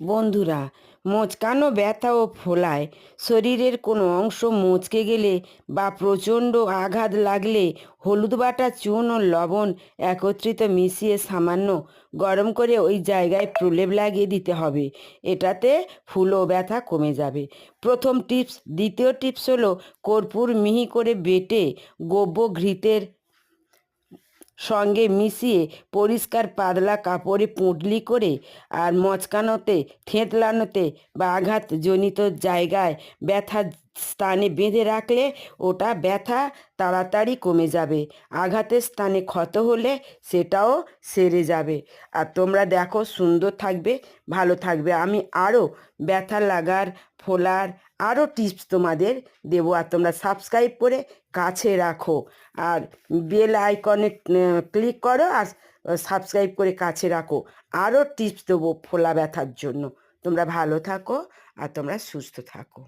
বন্ধুরা মোচকানো ব্যথা ও ফোলায়? শরীরের কোনো অংশ মোচকে গেলে বা প্রচণ্ড আঘাত লাগলে হলুদ বাটা, চুন ও লবণ একত্রিত মিশিয়ে সামান্য গরম করে ওই জায়গায় প্রলেপ লাগিয়ে দিতে হবে। এটাতে ফুলো ব্যথা কমে যাবে। প্রথম টিপস, দ্বিতীয় টিপস হলো কর্পূর মিহি করে বেটে গোব্য ঘৃতের সঙ্গে মিশিয়ে পরিষ্কার পাতলা কাপড়ে পুঁটলি করে আর মচকানোতে থেঁতলানোতে বা আঘাতজনিত জায়গায় ব্যথা স্থানে বেঁধে রাখলে ওটা ব্যথা তাড়াতাড়ি কমে যাবে। আঘাতের স্থানে ক্ষত হলে সেটাও সেরে যাবে। আর তোমরা দেখো, সুন্দর থাকবে, ভালো থাকবে। আমি আরও ব্যথা লাগার, ফোলার আরও টিপস তোমাদের দেবো। আর তোমরা সাবস্ক্রাইব করে কাছে রাখো। আর বেল আইকনে ক্লিক করো আর সাবস্ক্রাইব করে কাছে রাখো। আরও টিপস দেবো ফোলা ব্যথার জন্য। তোমরা ভালো থাকো আর তোমরা সুস্থ থাকো।